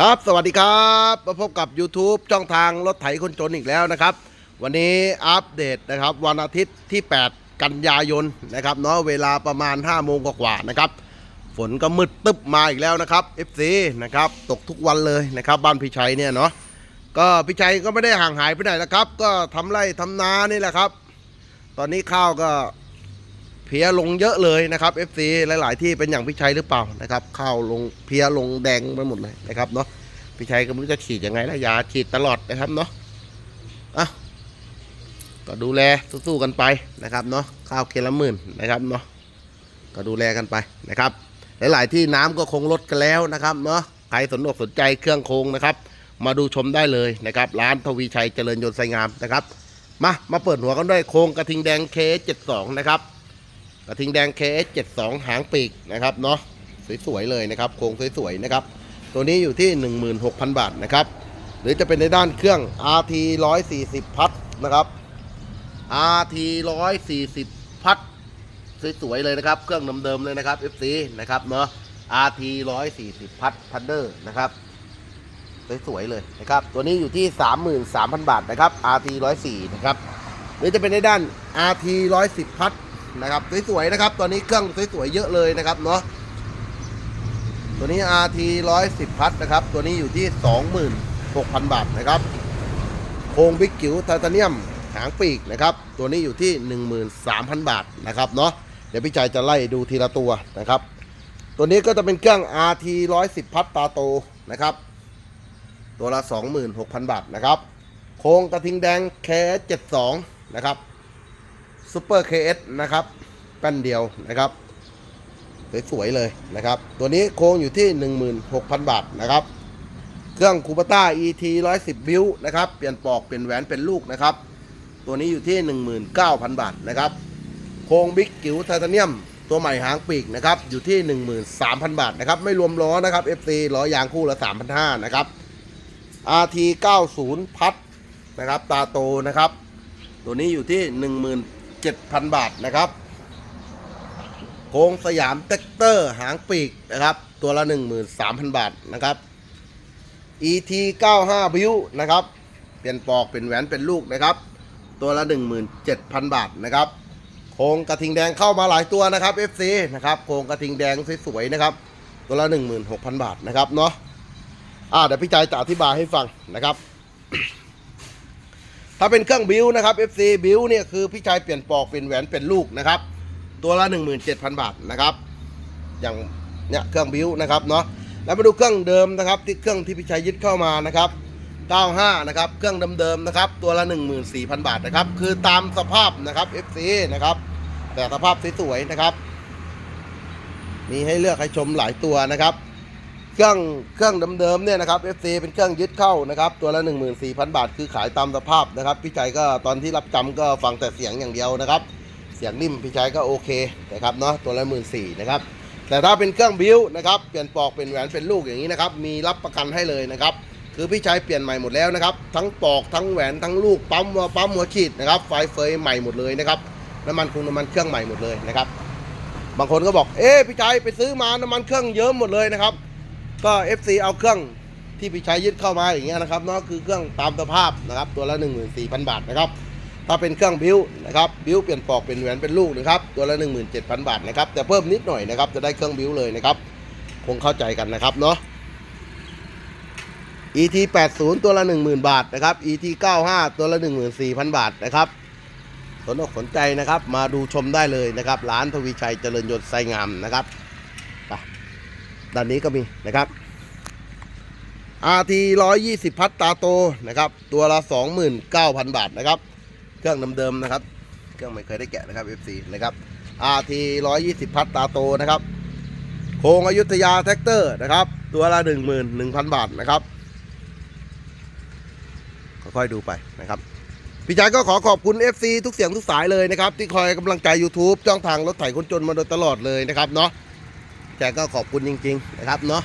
ครับสวัสดีครับมาพบกับ YouTube ช่องทางรถไถคนจนอีกแล้วนะครับ วันนี้อัปเดตนะครับวันอาทิตย์ที่ 8 กันยายนนะครับเนาะเวลาประมาณ 5 โมงกว่าๆนะครับ ฝนก็มืดตึ๊บมาอีกแล้วนะครับ FC นะครับตกทุกวันเลยนะครับ บ้านพี่ชัยเนี่ยเนาะก็พี่ชัยก็ไม่ได้ห่างหายไปไหนนะครับ ก็ทำไร่ทำนานี่แหละครับ ตอนนี้ข้าวก็ พียลงเยอะเลยนะครับ FC หลายๆ ที่เป็นอย่างพี่ชัยหรือเปล่านะครับข้าวลงเพียลงแดงไปหมดเลยนะครับเนาะพี่ชัยก็ไม่รู้จะฉีดยังไงแล้วยาฉีดตลอดนะครับเนาะอะก็ดูแลสู้ๆกันไปนะครับเนาะข้าวเคละหมื่นนะครับเนาะก็ดูแลกันไปนะครับ หลาย ๆ ที่น้ำก็คงลดกันแล้วนะครับเนาะใครสนอกสนใจเครื่องโครงนะครับ มาดูชมได้เลยนะครับ ร้านทวีชัยเจริญยนต์ไซงามนะครับ มามาเปิดหัวกันด้วยโครงกระทิงแดงเค72นะครับ ระทิงแดง KS 72 หางปีกนะครับเนาะสวยๆเลยนะครับโครงสวยๆนะครับ ตัวนี้อยู่ที่ 16,000 บาทนะครับ หรือจะเป็นในด้านเครื่อง RT 140 พัดนะครับ RT 140 พัดสวยๆเลยนะครับ เครื่องเดิมๆเลยนะครับ FC นะครับเนาะ RT 140 พัดพันเดอร์นะครับสวยๆเลยนะครับ ตัวนี้อยู่ที่ 33,000 บาทนะครับ RT 104นะครับ หรือจะเป็นในด้าน RT 110 พัด นะครับสวยๆนะครับ ตอนนี้เครื่องสวยๆเยอะเลยนะครับเนาะตัวนี้ RT 110 พัดนะครับ ตัวนี้อยู่ที่ 26,000 บาทนะครับโครงบิ๊กกิ๋วไทเทเนียมหางปีกนะครับ ตัวนี้อยู่ที่ 13,000 บาทนะครับเนาะเดี๋ยวพี่ใจจะไล่ดูทีละตัวนะครับ ตัวนี้ก็จะเป็นเครื่อง RT 110 พัดตาโตนะครับ ตัวละ 26,000 บาทนะครับ โครงกระทิงแดง KS72 นะครับ ซูเปอร์ KS นะครับแป้นเดียวนะครับ สวยๆเลยนะครับ ตัวนี้โครงอยู่ที่ 16,000 บาทนะครับ เครื่องคูปต้า ET 110บิวนะครับ เปลี่ยนปลอกเปลี่ยนแหวนเป็นลูกนะครับ ตัวนี้อยู่ที่ 19,000 บาทนะครับ โครงบิ๊กกิ๋วไทเทเนียม ตัวใหม่หางปีกนะครับ อยู่ที่ 13,000 บาทนะครับ ไม่รวมล้อนะครับ FC ล้อยางคู่ละ 3,500นะครับ RT 90พัดนะครับ ตาโตนะครับ ตัวนี้อยู่ที่ 7,000 บาทนะครับโครงสยามเต็กเตอร์หางปีกนะครับ ตัวละ 13,000 บาทนะครับ ET 95บิวนะครับเปลี่ยนปอกเป็นแหวนเป็นลูกนะครับ ตัวละ 17,000 บาทนะครับโครงกระทิงแดงเข้ามาหลายตัวนะครับ FC นะครับโครงกระทิงแดงสวยๆนะครับตัวละ 16,000 บาทนะครับเนาะอ่าเดี๋ยวพี่จายจะอธิบายให้ฟังนะครับ ถ้าเป็นเครื่องบิวนะครับ FC บิวเนี่ยคือพี่ชายเปลี่ยนปลอกเป็นแหวนเป็นลูกนะครับ ตัวละ 17,000 บาทนะครับ อย่างเนี่ยเครื่องบิวนะครับเนาะแล้วมาดูเครื่องเดิมนะครับ ที่เครื่องที่พี่ชายยึดเข้ามานะครับ 95 นะครับ เครื่องเดิมๆนะครับ ตัวละ 14,000 บาทนะครับ คือตามสภาพนะครับ FC นะครับ แต่สภาพสวยๆนะครับ มีให้เลือกให้ชมหลายตัวนะครับ เครื่องเครื่องเดิมๆเนี่ยนะครับ FC เป็นเครื่องยึดเข้านะครับ ตัวละ 14,000 บาท คือขายตามสภาพนะครับ พี่ชัยก็ตอนที่รับจำก็ฟังแต่เสียงอย่างเดียวนะครับ เสียงนิ่มพี่ชัยก็โอเคนะครับเนาะตัวละ14,000นะครับแต่ถ้าเป็นเครื่องบิวนะครับเปลี่ยนปลอกเป็นแหวนเป็นลูกอย่างนี้นะครับมีรับประกันให้เลยนะครับคือพี่ชัยเปลี่ยนใหม่หมดแล้วนะครับ ทั้งปลอกทั้งแหวนทั้งลูกปั๊มหัวปั๊มหัวฉีดนะครับไฟเฟยใหม่หมดเลยนะครับน้ำมันคงน้ำมันเครื่องใหม่หมดเลยนะครับบางคนก็บอกเอ๊ะพี่ชัยไปซื้อมาน้ำมันเครื่องเยิ้มหมดเลยนะครับ ก็ FC เอาเครื่องที่พี่ชัยยึดเข้ามาอย่างเงี้ยนะครับเนาะคือเครื่องตามสภาพนะครับ ตัวละ 14,000 บาทนะครับถ้าเป็นเครื่องบิวนะครับบิวเปลี่ยนปลอกเป็นแหวนเป็นลูกนะครับตัวละ 17,000 บาทนะครับแต่เพิ่มนิดหน่อยนะครับจะได้เครื่องบิวเลยนะครับคงเข้าใจกันนะครับเนาะ ET 80ตัวละ 10,000 บาทนะครับ ET 95ตัวละ 14,000 บาทนะครับสนอกสนใจนะครับมาดูชมได้เลยนะครับ ร้านทวีชัยเจริญยนต์ไซงามนะครับ ด้านนี้ก็มีนะครับ RT 120 พัดตาโตนะครับ ตัวละ 29,000 บาทนะครับ เครื่องเดิมๆนะครับ เครื่องไม่เคยได้แกะนะครับ FC นะครับ RT 120 พัดตาโตนะครับ โคงอยุธยาแท็กเตอร์นะครับ ตัวละ 11,000 บาทนะครับค่อยๆดูไปนะครับพี่ชายก็ขอขอบคุณ FC ทุกเสียงทุกสายเลยนะครับ ที่คอยกำลังใจ YouTube จ้องทางรถไถคนจนมาโดยตลอดเลยนะครับเนาะ พี่ชายก็ขอบคุณจริง ๆ นะครับเนาะ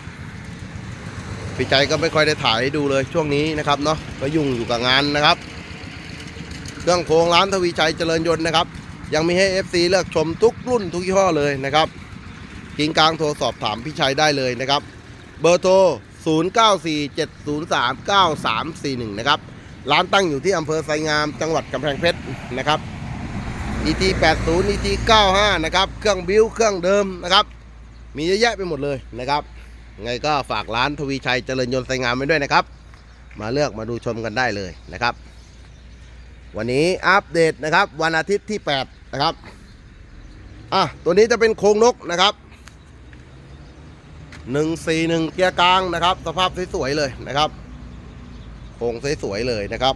พี่ชายก็ไม่ค่อยได้ถ่ายให้ดูเลยช่วงนี้นะครับเนาะก็ยุ่งอยู่กับงานนะครับ เครื่องโครงร้านทวีชัยเจริญยนต์นะครับ ยังมีให้ FC เลือกชมทุกรุ่นทุกยี่ห้อเลยนะครับกิงกลางโทรสอบถามพี่ชัยได้เลยนะครับ เบอร์โทร0 0947039341 นะครับ ร้านตั้งอยู่ที่อำเภอไซงาม จังหวัดกำแพงเพชรนะครับ ET 80 ET 95 นะครับ เครื่องบิวเครื่องเดิมนะครับ มีเยอะแยะไปหมดเลยนะครับ ไงก็ฝากร้านทวีชัยเจริญยนต์ไซงามไว้ด้วยนะครับ มาเลือกมาดูชมกันได้เลยนะครับ วันนี้อัปเดตนะครับ วันอาทิตย์ที่ 8 นะครับอะตัวนี้จะเป็นโครงนกนะครับ141เกียร์กลางนะครับ สภาพสวยๆเลยนะครับโครงสวยๆเลยนะครับ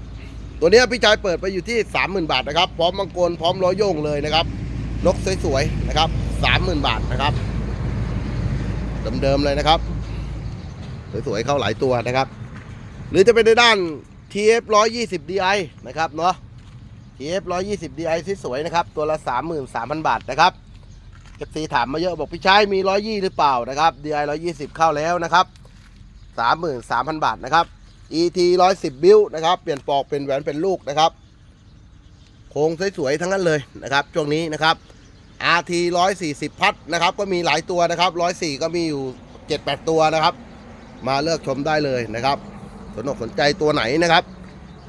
ตัวนี้พี่ชายเปิดไปอยู่ที่ 30,000 บาทนะครับ พร้อมมังกรพร้อมล้อโยงเลยนะครับ นกสวยๆนะครับ 30,000 บาทนะครับ เดิมๆเลยนะครับ สวยๆเข้าหลายตัวนะครับ หรือจะเป็นในด้าน TF 120 DI นะครับเนาะ TF 120 DI ที่สวยนะครับ ตัวละ 33,000 บาทนะครับเอฟซีถามมาเยอะบอกพี่ชายมี 120 หรือเปล่านะครับ DI 120 เข้าแล้วนะครับ 33,000 บาทนะครับ ET 110 บิลนะครับ เปลี่ยนปอกเป็นแหวนเป็นลูกนะครับ โครงสวยๆทั้งนั้นเลยนะครับ ช่วงนี้นะครับ RT 140 พัดนะครับ ก็มีหลายตัวนะครับ104 ก็มีอยู่ 7-8 ตัวนะครับ มาเลือกชมได้เลยนะครับ สนอกสนใจตัวไหนนะครับ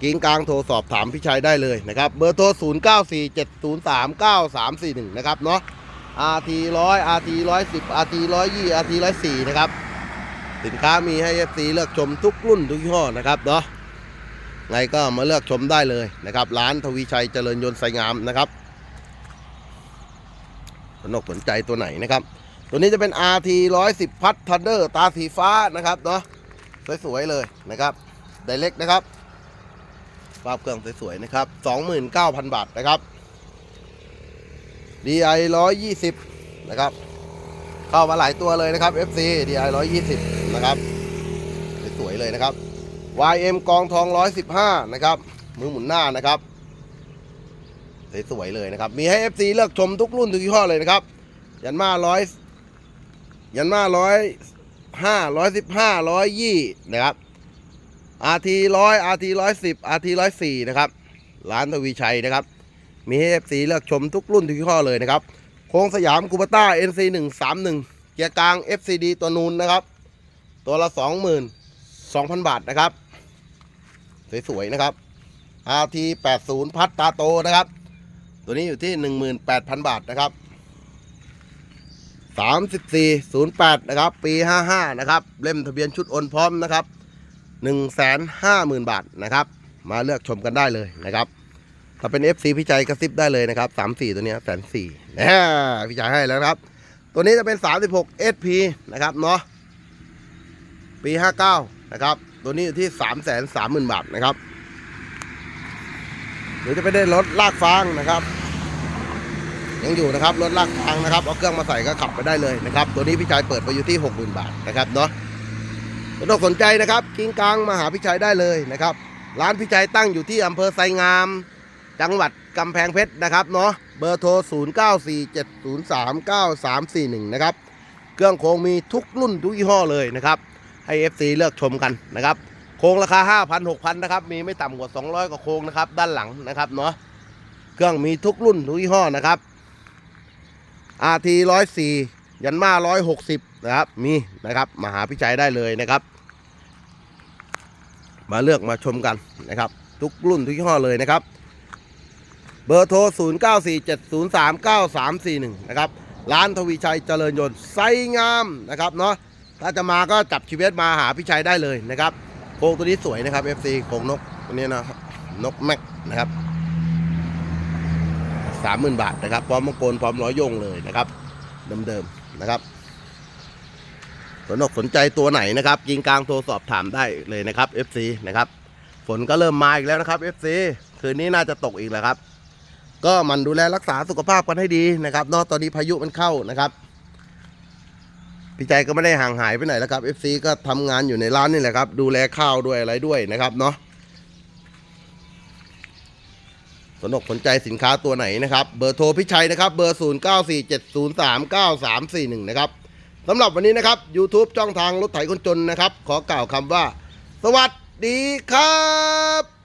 กิ้งกลางโทรสอบถามพี่ชัยได้เลยนะครับ เบอร์โทร 0 9 4 7 0 3 9 3 4 1 นะครับเนาะ RT 100 RT 110 RT 120 RT 104 นะครับ สินค้ามีให้ FC เลือกชมทุกรุ่นทุกยี่ห้อนะครับเนาะไงก็มาเลือกชมได้เลยนะครับ ร้านทวีชัยเจริญยนต์ไซงามนะครับ สนอกสนใจตัวไหนนะครับ ตัวนี้จะเป็น RT 110พัดทันเดอร์ตาสีฟ้านะครับเนาะสวยๆเลยนะครับไดเล็กนะครับภาพเครื่องสวยๆนะครับ 29,000 บาทนะครับ DI 120 นะครับ เข้ามาหลายตัวเลยนะครับ FC DI 120 นะครับ สวยๆเลยนะครับ YM กองทอง 115 นะครับ มือหมุนหน้านะครับ สวยๆเลยนะครับ มีให้ FC เลือกชมทุกรุ่นทุกยี่ห้อเลยนะครับ ยันมาร้อยยันมาร้อยห้าร้อยสิบห้าร้อยยี่นะครับ RT ร้อย RT ร้อยสิบ RT ร้อยสี่นะครับ ร้านทวีชัยนะครับ มีให้ FC เลือกชมทุกรุ่นทุกยี่ห้อเลยนะครับ โค้งสยามคูปต้า NC 1 3 1เกียร์กลาง FCD ตัวนูนนะครับ ตัวละ22,000บาทนะครับ สวยๆนะครับ RT 80 พัดตาโตนะครับ ตัวนี้อยู่ที่ 18,000 บาทนะครับ 3408 นะครับ ปี 55 นะครับ เล่มทะเบียนชุดโอนพร้อมนะครับ 150,000 บาทนะครับ มาเลือกชมกันได้เลยนะครับ ถ้าเป็น FC พี่ใจกระซิบได้เลยนะครับ 34 ตัวนี้แสนสี่นะพี่ใจให้แล้วครับ ตัวนี้จะเป็น 36 SP นะครับเนาะ ปี 59 นะครับ ตัวนี้อยู่ที่ 330,000 บาทนะครับ หรือจะไปได้รถลากฟางนะครับ ยังอยู่นะครับรถลากฟางนะครับเอาเครื่องมาใส่ก็ขับไปได้เลยนะครับ ตัวนี้พี่ชายเปิดไปอยู่ที่ 60,000 บาทนะครับเนาะถ้าต้องสนใจนะครับกิ้งกลางมาหาพี่ชายได้เลยนะครับ ร้านพี่ชายตั้งอยู่ที่อำเภอไซงาม จังหวัดกำแพงเพชรนะครับเนาะเบอร์โทร 0947039341 นะครับ เครื่องโครงมีทุกรุ่นทุกยี่ห้อเลยนะครับให้ FC เลือกชมกันนะครับ โครงราคา 5,000 6,000 นะครับ มีไม่ต่ำกว่า 200 กว่าโครงนะครับ ด้านหลังนะครับเนาะ เครื่องมีทุกรุ่นทุกยี่ห้อนะครับ RT 104 ยันมา 160 นะครับ มีนะครับ มาหาพี่ชัยได้เลยนะครับ มาเลือกมาชมกันนะครับ ทุกรุ่นทุกยี่ห้อเลยนะครับ เบอร์โทร 0947039341 นะครับ ร้านทวีชัยเจริญยนต์ไซงามนะครับเนาะ ถ้าจะมาก็จับชีวิตมาหาพี่ชัยได้เลยนะครับ โครงตัวนี้สวยนะครับ FC โครงนกตัวนี้นะครับนกแม็กนะครับสามหมื่นบาทนะครับพร้อมมงกรพร้อมร้อยยงเลยนะครับ เดิมๆนะครับสนอกสนใจตัวไหนนะครับยิงกลางโทรสอบถามได้เลยนะครับ FC นะครับฝนก็เริ่มมาอีกแล้วนะครับ FC คืนนี้น่าจะตกอีกแล้วครับ ก็มันดูแลรักษาสุขภาพกันให้ดีนะครับนอกตอนนี้พายุมันเข้านะครับ พี่ใจก็ไม่ได้ห่างหายไปไหนแล้วครับ FC ก็ทำงานอยู่ในร้านนี่แหละครับ ดูแลข้าวด้วยอะไรด้วยนะครับเนาะสนอกสนใจสินค้าตัวไหนนะครับ เบอร์โทรพี่ชัยนะครับ เบอร์ 0 9 4 7 0 3 9 3 4 1 นะครับสำหรับวันนี้นะครับ YouTube ช่องทางรถไถคนจนนะครับ ขอกล่าวคำว่า สวัสดีครับ